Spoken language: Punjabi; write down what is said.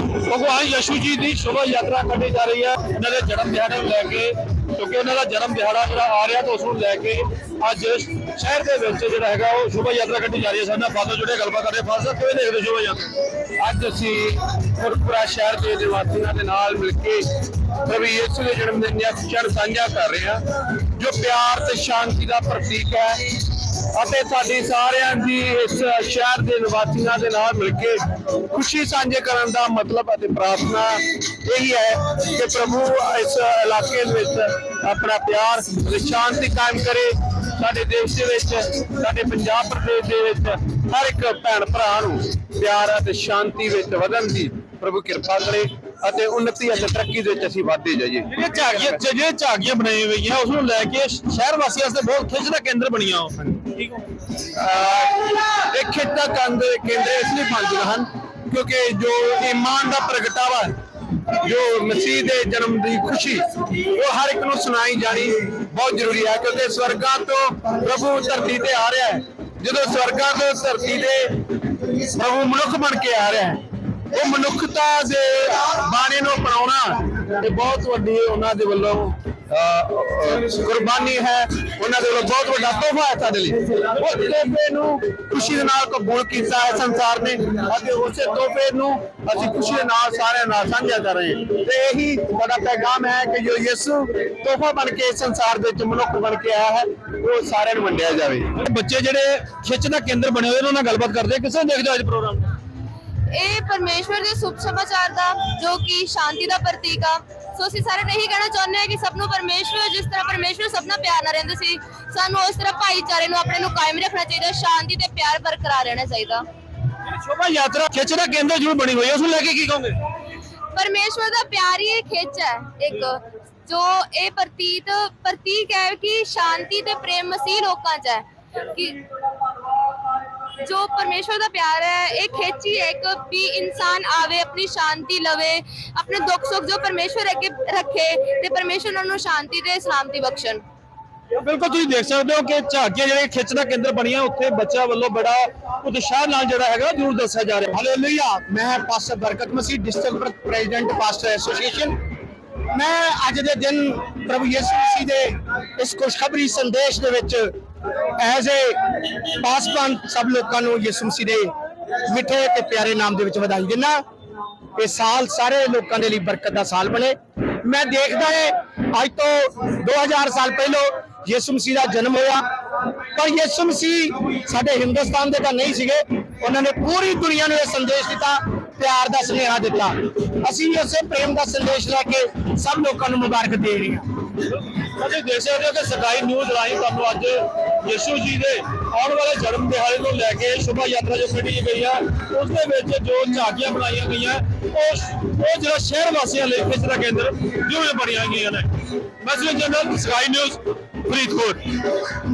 ਭਗਵਾਨ ਯਸ਼ੂ ਜੀ ਦੀ ਸ਼ੋਭਾ ਯਾਤਰਾ ਕੱਢੀ ਜਾ ਰਹੀ ਹੈ। ਇਹਨਾਂ ਦੇ ਜਨਮ ਦਿਹਾੜੇ ਨੂੰ ਲੈ ਕੇ, ਕਿਉਂਕਿ ਉਹਨਾਂ ਦਾ ਜਨਮ ਦਿਹਾੜਾ ਜਿਹੜਾ ਆ ਰਿਹਾ ਤਾਂ ਉਸ ਨੂੰ ਲੈ ਕੇ ਅੱਜ ਸ਼ਹਿਰ ਦੇ ਵਿੱਚ ਜਿਹੜਾ ਹੈਗਾ ਉਹ ਸ਼ੋਭਾ ਯਾਤਰਾ ਕੱਢੀ ਜਾ ਰਹੀ ਹੈ। ਸਾਡੇ ਨਾਲ ਫਾਦਰ ਜੁੜੇ, ਗੱਲਬਾਤ ਕਰ ਰਹੇ ਫਾਦਰ ਸਾਹਿਬ ਕਿਵੇਂ ਦੇਖਦੇ ਹੋ ਸ਼ੋਭਾ ਯਾਤਰਾ? ਅੱਜ ਅਸੀਂ ਗੁਰਪੁਰਾ ਸ਼ਹਿਰ ਦੇ ਨਿਵਾਸੀਆਂ ਦੇ ਨਾਲ ਮਿਲ ਕੇ ਪ੍ਰਭੂ ਯਿਸੂ ਦੇ ਜਨਮ ਦਿਨ ਦੀਆਂ ਖੁਸ਼ੀਆਂ ਨੂੰ ਸਾਂਝਾ ਕਰ ਰਹੇ ਹਾਂ, ਜੋ ਪਿਆਰ ਤੇ ਸ਼ਾਂਤੀ ਦਾ ਪ੍ਰਤੀਕ ਹੈ। ਅਤੇ ਸਾਡੀ ਸਾਰਿਆਂ ਦੀ ਇਸ ਸ਼ਹਿਰ ਦੇ ਨਿਵਾਸੀਆਂ ਦੇ ਨਾਲ ਮਿਲ ਕੇ ਖੁਸ਼ੀ ਸਾਂਝੇ ਕਰਨ ਦਾ ਮਤਲਬ ਅਤੇ ਪ੍ਰਾਰਥਨਾ ਇਹੀ ਹੈ ਕਿ ਪ੍ਰਭੂ ਇਸ ਇਲਾਕੇ ਵਿੱਚ ਆਪਣਾ ਪਿਆਰ ਤੇ ਸ਼ਾਂਤੀ ਕਾਇਮ ਕਰੇ। ਸਾਡੇ ਦੇਸ਼ ਦੇ ਵਿੱਚ ਸਾਡੇ ਪੰਜਾਬ ਪ੍ਰਦੇਸ਼ ਦੇ ਵਿੱਚ ਹਰ ਇੱਕ ਭੈਣ ਭਰਾ ਨੂੰ ਪਿਆਰ ਅਤੇ ਸ਼ਾਂਤੀ ਵਿੱਚ ਵਧਣ ਦੀ ਪ੍ਰਭੂ ਕਿਰਪਾ ਕਰੇ ਅਤੇ ਉન્નਤੀ ਅਤੇ ਤਰੱਕੀ ਦੇ ਵਿੱਚ ਅਸੀਂ ਵਧਦੇ ਜਾਈਏ। ਜਿਹੜੀਆਂ ਝਾਗੀਆਂ ਜਿਹੜੀਆਂ ਝਾਗੀਆਂ ਬਣਾਈਆਂ ਹੋਈਆਂ ਉਸ ਨੂੰ ਲੈ ਕੇ ਸ਼ਹਿਰ ਵਾਸੀਆਂ ਵਾਸਤੇ ਬਹੁਤ ਖਿੱਚ ਦਾ ਕੇਂਦਰ ਬਣੀਆਂ ਉਹ। ਇਹ ਖੇਤਾਂ ਕੰਦ ਕੇਂਦਰ ਇਸ ਲਈ ਬਣਦੀਆਂ ਹਨ ਕਿਉਂਕਿ ਜੋ ਇਮਾਨ ਦਾ ਪ੍ਰਗਟਾਵਾ ਹੈ, ਜੋ ਮਸੀਹ ਦੇ ਜਨਮ ਦੀ ਖੁਸ਼ੀ, ਉਹ ਹਰ ਇੱਕ ਨੂੰ ਸੁਣਾਈ ਜਾਣੀ ਬਹੁਤ ਜ਼ਰੂਰੀ ਹੈ, ਕਿਉਂਕਿ ਸਵਰਗਾਂ ਤੋਂ ਪ੍ਰਭੂ ਧਰਤੀ ਤੇ ਆ ਰਿਹਾ ਹੈ। ਜਦੋਂ ਸਵਰਗਾਂ ਤੋਂ ਧਰਤੀ ਤੇ ਪ੍ਰਭੂ ਮਨੁੱਖ ਬਣ ਕੇ ਆ ਰਿਹਾ ਹੈ, ਉਹ ਮਨੁੱਖਤਾ ਦੇ ਬਾਣੇ ਨੂੰ ਅਪਣਾਉਣਾ ਤੇ ਬਹੁਤ ਵੱਡੀ ਉਹਨਾਂ ਦੇ ਵੱਲੋਂ ਕੁਰਬਾਨੀ ਹੈ। ਉਹਨਾਂ ਦੇ ਵੱਲੋਂ ਬਹੁਤ ਵੱਡਾ ਤੋਹਫਾ ਹੈ ਸਾਡੇ ਲਈ। ਉਹ ਤੋਹਫੇ ਨੂੰ ਖੁਸ਼ੀ ਦੇ ਨਾਲ ਕਬੂਲ ਕੀਤਾ ਹੈ ਸੰਸਾਰ ਨੇ ਅਤੇ ਉਸੇ ਤੋਹਫੇ ਨੂੰ ਅਸੀਂ ਖੁਸ਼ੀ ਦੇ ਨਾਲ ਸਾਰਿਆਂ ਨਾਲ ਸਾਂਝਾ ਕਰ ਰਹੇ ਹਾਂ। ਤੇ ਇਹੀ ਸਾਡਾ ਪੈਗਾਮ ਹੈ ਕਿ ਜੋ ਯਿਸੂ ਤੋਹਫਾ ਬਣ ਕੇ ਸੰਸਾਰ ਦੇ ਵਿੱਚ ਮਨੁੱਖ ਬਣ ਕੇ ਆਇਆ ਹੈ, ਉਹ ਸਾਰਿਆਂ ਨੂੰ ਵੰਡਿਆ ਜਾਵੇ। ਬੱਚੇ ਜਿਹੜੇ ਖਿੱਚ ਦਾ ਕੇਂਦਰ ਬਣੇ ਹੋਏ ਉਹਨਾਂ ਨਾਲ ਗੱਲਬਾਤ ਕਰਦੇ ਕਿਸੇ ਦੇਖਦੇ ਹੋ ਅੱਜ ਪ੍ਰੋਗਰਾਮ? ਇਹ ਪਰਮੇਸ਼ਵਰ ਦੇ ਸੁਭ ਸਮਾਚਾਰ ਦਾ, ਜੋ ਕਿ ਸ਼ਾਂਤੀ ਦਾ ਪ੍ਰਤੀਕ ਆ। ਸੋ ਅਸੀਂ ਸਾਰੇ ਨੇ ਇਹੀ ਕਹਿਣਾ ਚਾਹੁੰਦੇ ਹਾਂ ਕਿ ਸਭ ਨੂੰ ਪਰਮੇਸ਼ਵਰ ਜਿਸ ਤਰ੍ਹਾਂ ਪਰਮੇਸ਼ਵਰ ਸਭ ਨਾਲ ਪਿਆਰ ਨਾਲ ਰਹਿੰਦੇ ਸੀ ਸਾਨੂੰ ਉਸ ਤਰ੍ਹਾਂ ਭਾਈਚਾਰੇ ਨੂੰ ਆਪਣੇ ਨੂੰ ਕਾਇਮ ਰੱਖਣਾ ਚਾਹੀਦਾ ਸ਼ਾਂਤੀ ਤੇ ਪਿਆਰ ਬਰਕਰਾਰ ਰਹਿਣਾ ਚਾਹੀਦਾ। ਸ਼ੋਭਾ ਯਾਤਰਾ ਖਿੱਚ ਦਾ ਕੇਂਦਰ ਜ਼ਰੂਰ ਬਣੀ ਹੋਈ ਹੈ ਉਸ ਨੂੰ ਲੈ ਕੇ ਕੀ ਕਹੋਗੇ? ਪਰਮੇਸ਼ਵਰ ਦਾ ਪਿਆਰ ਹੀ ਇਹ ਖਿੱਚ ਹੈ ਇੱਕ ਜੋ ਇਹ ਪ੍ਰਤੀਤ ਪ੍ਰਤੀਕ ਹੈ ਕਿ ਸ਼ਾਂਤੀ ਤੇ ਪ੍ਰੇਮ ਮਸੀਹ ਲੋਕਾਂ 'ਚ ਹੈ ਕਿ ਜੋ ਪਰਮੇਸ਼ਵਰ ਦਾ ਪਿਆਰ ਹੈ ਇਹ ਖਿੱਚ ਹੀ ਇੱਕ ਵੀ ਇਨਸਾਨ ਆਵੇ ਆਪਣੀ ਸ਼ਾਂਤੀ ਲਵੇ ਆਪਣੇ ਦੁੱਖ ਸੁੱਖ ਜੋ ਪਰਮੇਸ਼ਵਰ ਅੱਗੇ ਰੱਖੇ ਤੇ ਪਰਮੇਸ਼ਵਰ ਉਹਨਾਂ ਨੂੰ ਸ਼ਾਂਤੀ ਤੇ ਸਲਾਮਤੀ ਬਖਸ਼ਣ। ਬਿਲਕੁਲ ਤੁਸੀਂ ਦੇਖ ਸਕਦੇ ਹੋ ਕਿ ਝਾਕੀਆਂ ਜਿਹੜੇ ਖਿੱਚ ਦਾ ਕੇਂਦਰ ਬਣੀਆਂ ਉੱਥੇ ਬੱਚਾ ਵੱਲੋਂ ਬੜਾ ਉਤਸ਼ਾਹ ਨਾਲ ਜਿਹੜਾ ਹੈਗਾ ਜ਼ਰੂਰ ਦੱਸਿਆ ਜਾ ਰਿਹਾ। ਹਾਲੇਲੂਇਆ ਮੈਂ pastor Barkat Masih district president pastor association ਮੈਂ ਅੱਜ ਦੇ ਦਿਨ ਪ੍ਰਭੂ ਯਿਸੂ ਮਸੀਹ ਦੇ ਇਸ ਖੁਸ਼ਖਬਰੀ ਸੰਦੇਸ਼ ਦੇ ਵਿੱਚ ਐਜ਼ ਏ ਪਾਸਪਾਨ ਸਭ ਲੋਕਾਂ ਨੂੰ ਯਿਸੂ ਮਸੀਹ ਦੇ ਮਿੱਠੇ ਤੇ ਪਿਆਰੇ ਨਾਮ ਦੇ ਵਿੱਚ ਵਧਾਈ ਦਿੰਦਾ। ਇਹ ਸਾਲ ਸਾਰੇ ਲੋਕਾਂ ਦੇ ਲਈ ਬਰਕਤ ਦਾ ਸਾਲ ਬਣੇ। ਮੈਂ ਦੇਖਦਾ ਏ, ਅੱਜ ਤੋਂ 2000 ਸਾਲ ਪਹਿਲਾਂ ਯਿਸੂ ਮਸੀਹ ਦਾ ਜਨਮ ਹੋਇਆ। ਪਰ ਯਿਸੂ ਮਸੀਹ ਸਾਡੇ ਹਿੰਦੁਸਤਾਨ ਦੇ ਤਾਂ ਨਹੀਂ ਸੀਗੇ। ਉਹਨਾਂ ਨੇ ਪੂਰੀ ਦੁਨੀਆ ਨੂੰ ਇਹ ਸੰਦੇਸ਼ ਦਿੱਤਾ, ਪਿਆਰ ਦਾ ਸੁਨੇਹਾ ਦਿੱਤਾ। ਅਸੀਂ ਉਸੇ ਪ੍ਰੇਮ ਦਾ ਸੰਦੇਸ਼ ਲੈ ਕੇ ਸਭ ਲੋਕਾਂ ਨੂੰ ਮੁਬਾਰਕ ਦੇ ਰਹੇ ਹਾਂ। ਤੁਸੀਂ ਦੇਖ ਸਕਦੇ ਹੋ ਕਿ ਸਰਕਾਰੀ ਨਿਊਜ਼ ਰਾਹੀਂ ਤੁਹਾਨੂੰ ਅੱਜ ਯਿਸੂ ਜੀ ਦੇ ਆਉਣ ਵਾਲੇ ਜਨਮ ਦਿਹਾੜੇ ਨੂੰ ਲੈ ਕੇ ਸ਼ੋਭਾ ਯਾਤਰਾ ਜੋ ਕੱਢੀ ਗਈ ਹੈ ਉਸ ਦੇ ਵਿੱਚ ਜੋ ਝਾਕੀਆਂ ਬਣਾਈਆਂ ਗਈਆਂ ਉਹ ਉਹ ਜਿਹੜਾ ਸ਼ਹਿਰ ਵਾਸੀਆਂ ਲਈ ਖਿੱਚ ਦਾ ਕੇਂਦਰ ਜਿਵੇਂ ਬਣੀਆਂ ਗਈਆਂ ਨੇ। Message general sky news, Faridkot.